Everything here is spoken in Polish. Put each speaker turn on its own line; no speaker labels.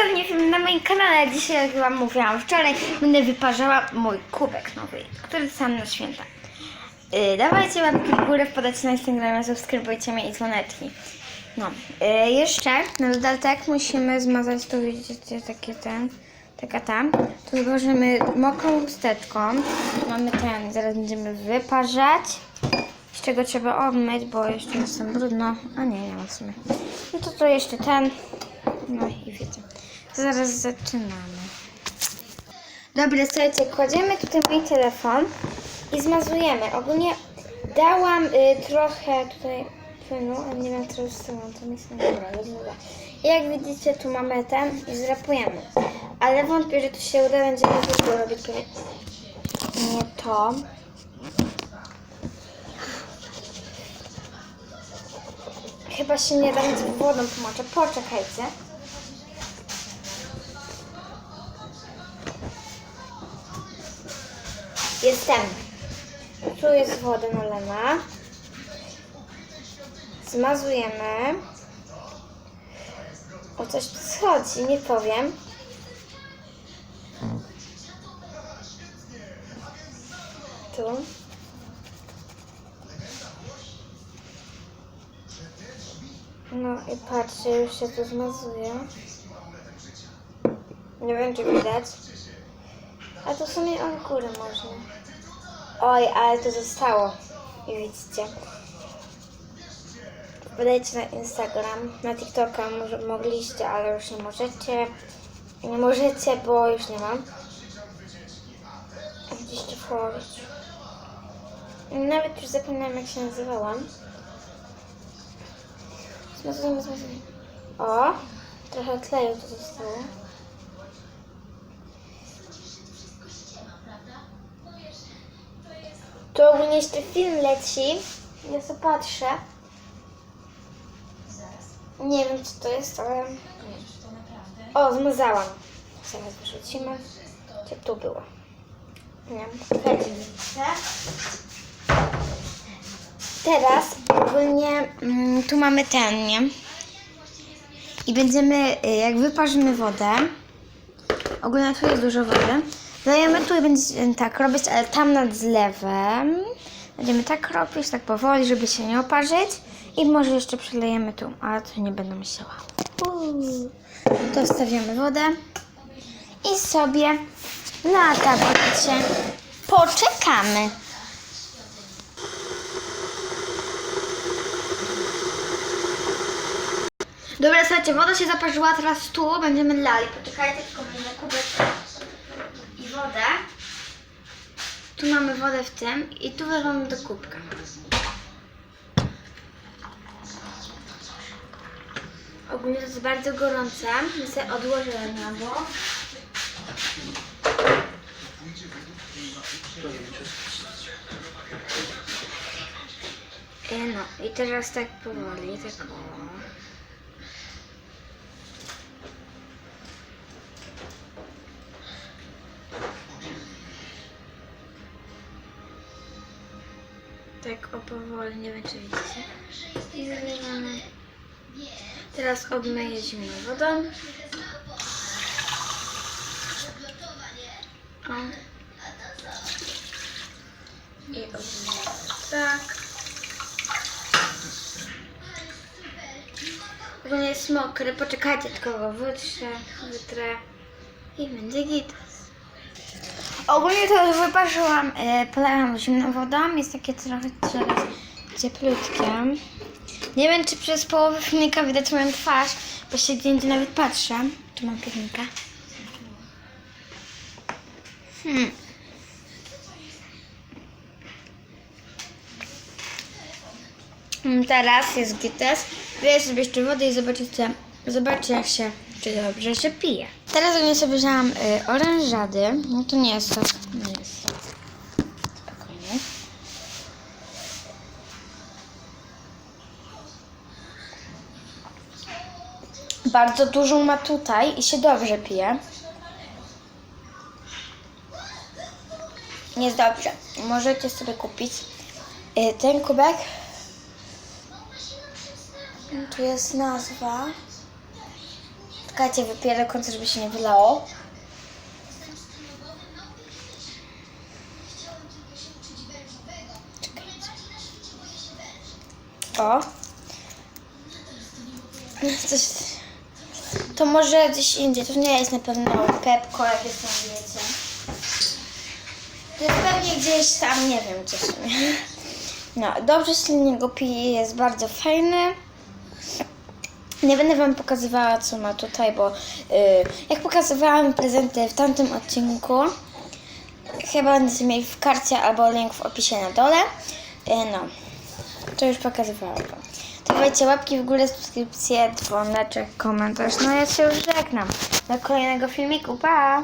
kolejny film na moim kanale. Dzisiaj, jak Wam mówiłam wczoraj, będę wyparzała mój kubek nowy, który dostałam na święta. Yy, dawajcie łapki w górę, wpadajcie na Instagramie, subskrybujcie mnie i dzwoneczki. No, yy, jeszcze na dodatek musimy zmazać, tu widzicie takie ten, taka tam. Tu złożymy mokrą chusteczką. Mamy ten, zaraz będziemy wyparzać. Z czego trzeba obmyć, bo jeszcze jestem brudno. A nie, nie mam w sumie. No to to jeszcze ten. No i wiecie. Zaraz zaczynamy. Dobra, słuchajcie, kładziemy tutaj mój telefon i zmazujemy. Ogólnie dałam y, trochę tutaj płynu, ale nie wiem, co już z to nic nie dobra. I jak widzicie, tu mamy ten i zrapujemy. Ale wątpię, że to się uda, będziemy tylko robić nie to. Chyba się nie da, więc wodą pomoczę. Poczekajcie. Jestem. Tu jest woda nalana. Zmazujemy. O coś tu schodzi, nie powiem. Tu. No i patrzcie, już się to zmazuje. Nie wiem, czy widać. A to w sumie od góry można. Oj, ale to zostało. I widzicie. Wpadajcie na Instagram, na TikToka może, mogliście, ale już nie możecie. Nie możecie, bo już nie mam. Gdzieś to włożyć. Nawet już zapomniałam, jak się nazywałam. O, trochę kleju tu zostało. Tu ogólnie jeszcze film leci. Ja sobie patrzę. Nie wiem, co to jest, ale... O, zmazałam. Zaraz wyrzucimy. Gdzie tu było? Nie wiem. Teraz ogólnie mm, tu mamy ten, nie? I będziemy, y, jak wyparzymy wodę, ogólnie tu jest dużo wody, dajemy tu i będziemy tak robić, ale tam nad zlewem będziemy tak robić, tak powoli, żeby się nie oparzyć i może jeszcze przelejemy tu, ale to nie będę myślała. To wstawiamy wodę i sobie na tablicie poczekamy. Dobra, słuchajcie, woda się zaparzyła, teraz tu będziemy lali. Poczekajcie, tylko będę kubek i wodę. Tu mamy wodę w tym i tu wylewamy do kubka. Ogólnie to jest bardzo gorące, więc sobie odłożę na bok. E, No i teraz tak powoli, tak o. Tak o powoli, nie wiem czy widzicie. I zalewamy. Teraz obmyję zimną wodą. O. I obmyję tak. Ogólnie jest mokry, poczekajcie, tylko go wytrę, wytrę i będzie git. Ogólnie to wyparzyłam, e, polałam zimną wodą, jest takie trochę cieplutkie. Nie wiem, czy przez połowę filmika widać moją twarz, bo się gdzie indziej nawet patrzę. Tu mam filmika. Hmm. Mm, Teraz jest gites. Wyję sobie jeszcze wodę i zobaczycie, jak się, czy dobrze się pije. Teraz ogólnie sobie wzięłam y, orężady. No to nie jest sok, nie jest. Spokojnie. Bardzo dużą ma tutaj i się dobrze pije. Jest dobrze. Możecie sobie kupić y, ten kubek. Tu jest nazwa. Czekajcie, wypiję do końca, żeby się nie wylało. O. Coś... To może gdzieś indziej. To nie jest na pewno Pepko, jak jest tam wiecie. To jest pewnie gdzieś tam, nie wiem gdzie w sumie. No, dobrze się z niego pije, jest bardzo fajny. Nie będę Wam pokazywała, co ma tutaj, bo y, jak pokazywałam prezenty w tamtym odcinku, chyba będziecie mieli w karcie albo link w opisie na dole. Y, no, to już pokazywałam Wam. To dajcie łapki w górę, subskrypcję, dzwoneczek, komentarz. No ja się już żegnam. Do kolejnego filmiku, pa!